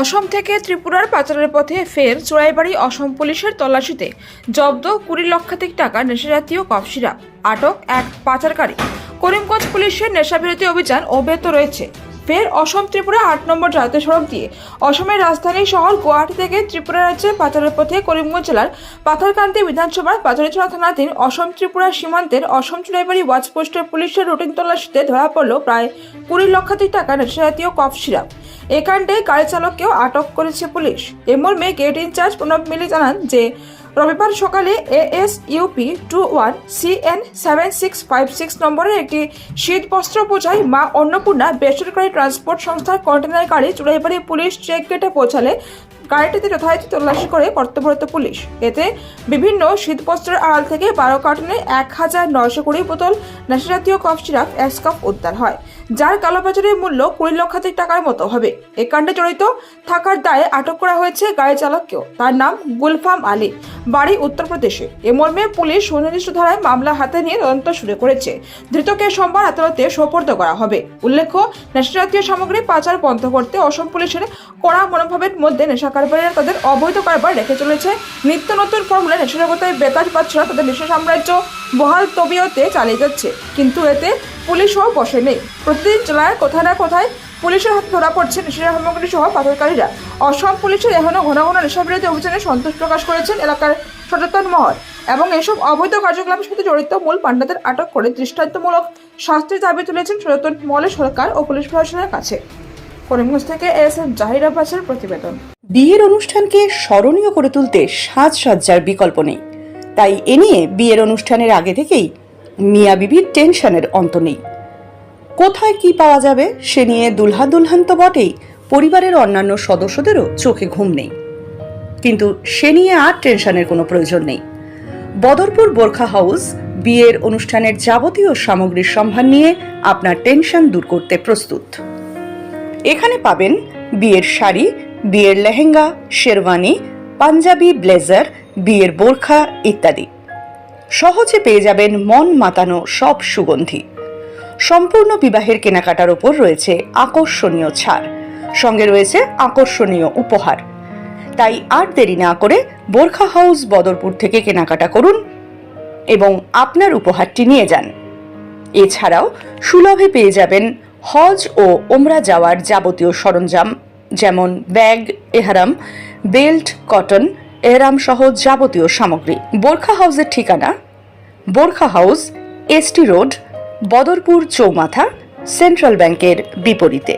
অসম থেকে ত্রিপুরার পাচারের পথে ফের চোরাইবাড়ি অসম পুলিশের তল্লাশিতে। জব্দ কুড়ি লক্ষাধিক টাকা নেশাজাতীয় কফ সিরাপ। আটক এক পাচারকারী। করিমগঞ্জ পুলিশের নেশাবিরতি অভিযান অব্যাহত রয়েছে। ফের অসম ত্রিপুরা আট নম্বর জাতীয় সড়ক দিয়ে। অসমের রাজধানী শহর গুয়াহাটি থেকে ত্রিপুরা রাজ্যে পাচারের পথে করিমগঞ্জ জেলার পাথারকান্দি বিধানসভার পাথরিচড়া থানাধীন অসম ত্রিপুরা সীমান্তের অসম চুলাইবাড়ি ওয়াচপোস্টের পুলিশের রুটিন তল্লাশিতে ধরা পড়ল প্রায় কুড়ি লক্ষাধিক টাকা নেশাজাতীয় কফ সিরাপ। এ কাণ্ডে গাড়ি চালককেও আটক করেছে পুলিশ। এ মর্মে গেট ইনচার্জ প্রণব মিলি জানান যে রবিবার সকালে AS UP two one CN seven six five six নম্বরের একটি শীত বস্ত্র বোঝাই মা অন্নপূর্ণা বেসরকারি ট্রান্সপোর্ট সংস্থার কন্টেনার গাড়ি চুড়াইবাড়ি পুলিশ চেক গেটে পৌঁছালে গাড়িটিতে যথারীতি তল্লাশি করে কর্তব্যরত পুলিশ। এতে বিভিন্ন শীতবস্ত্রের আড়াল থেকে বারো কার্টুনে এক হাজার নয়শো কুড়ি বোতল নেশাজাতীয় কফ সিরাপ কাপ উদ্ধার হয়, যার কালোবাজারের মূল্য কুড়ি লক্ষাধিক টাকার মতো হবে। এ কাণ্ডে জড়িত থাকার দায়ে আটক করা হয়েছে গাড়ি চালককেও। তার নাম গুলফাম আলী। বাড়ি উত্তরপ্রদেশে। এ মর্মে পুলিশ সুনির্দিষ্ট ধারায় মামলা হাতে নিয়ে তদন্ত শুরু করেছে। ধৃতকে সোমবার আদালতে সোপর্দ করা হবে। উল্লেখ্য, নেশাজাতীয় সামগ্রী পাচার বন্ধ করতে অসম পুলিশের কড়া মনোভাবের মধ্যে নেশা কারবারীরা তাদের অবৈধ কারবার রেখে চলেছে। নিত্য নতুন ফর্মুলা নেশাজগতায় বেতাজ পাচ্ছরা তাদের নেশা সাম্রাজ্য বহাল তবিয়তে চালিয়ে যাচ্ছে। কিন্তু এতে পুলিশও বসে নেই প্রতিদিন জেলায় কোথায় না কোথায় পুলিশের হাতে ধরা পড়ছে নেশা সামগ্রী সহ পাচারকারীরা। অসম পুলিশের এখনও ঘন ঘন নেশাবিরোধী অভিযানে সন্তোষ প্রকাশ করেছেন এলাকার সচেতন মহল এবং এসব অবৈধ কার্যক্রমের সাথে জড়িত মূল পাণ্ডাদের আটক করে দৃষ্টান্তমূলক শাস্তির দাবি তুলেছেন সচেতন মহলের সরকার ও পুলিশ প্রশাসনের কাছে। করিমগঞ্জ থেকে এস এম জাহির আব্বাসের প্রতিবেদন। বিয়ের অনুষ্ঠানকে স্মরণীয় করে তুলতে সাজসজ্জার বিকল্প নেই। তাই এ নিয়ে বিয়ের অনুষ্ঠানের আগে থেকেই মিয়া বিবির টেনশনের অন্ত নেই। কোথায় কি পাওয়া যাবে সে নিয়ে দুলহা দুলহান তো বটেই, পরিবারের অন্যান্য সদস্যদেরও চোখে ঘুম নেই। কিন্তু সে নিয়ে আর টেনশনের কোনো প্রয়োজন নেই। বদরপুর বোরখা হাউস বিয়ের অনুষ্ঠানের যাবতীয় সামগ্রীর সম্ভার নিয়ে আপনার টেনশন দূর করতে প্রস্তুত। এখানে পাবেন বিয়ের শাড়ি বিয়ের লেহেঙ্গা, শেরওয়ানি, পাঞ্জাবি, ব্লেজার, বিয়ের বোরখা ইত্যাদি। সহজে পেয়ে যাবেন মন মাতানো সব সুগন্ধি। সম্পূর্ণ বিবাহের কেনাকাটার ওপর রয়েছে আকর্ষণীয় ছাড়। সঙ্গে রয়েছে আকর্ষণীয় উপহার। তাই আর দেরি না করে বোরখা হাউস বদরপুর থেকে কেনাকাটা করুন এবং আপনার উপহারটি নিয়ে যান। এছাড়াও সুলভে পেয়ে যাবেন হজ ও ওমরা যাওয়ার যাবতীয় সরঞ্জাম যেমন ব্যাগ, এহারাম, বেল্ট, কটন, এহরাম সহ যাবতীয় সামগ্রী। বোরখা হাউসের ঠিকানা? Burqa house ST road, Badarpur চৌমাথা, সেন্ট্রাল ব্যাংকের বিপরীতে।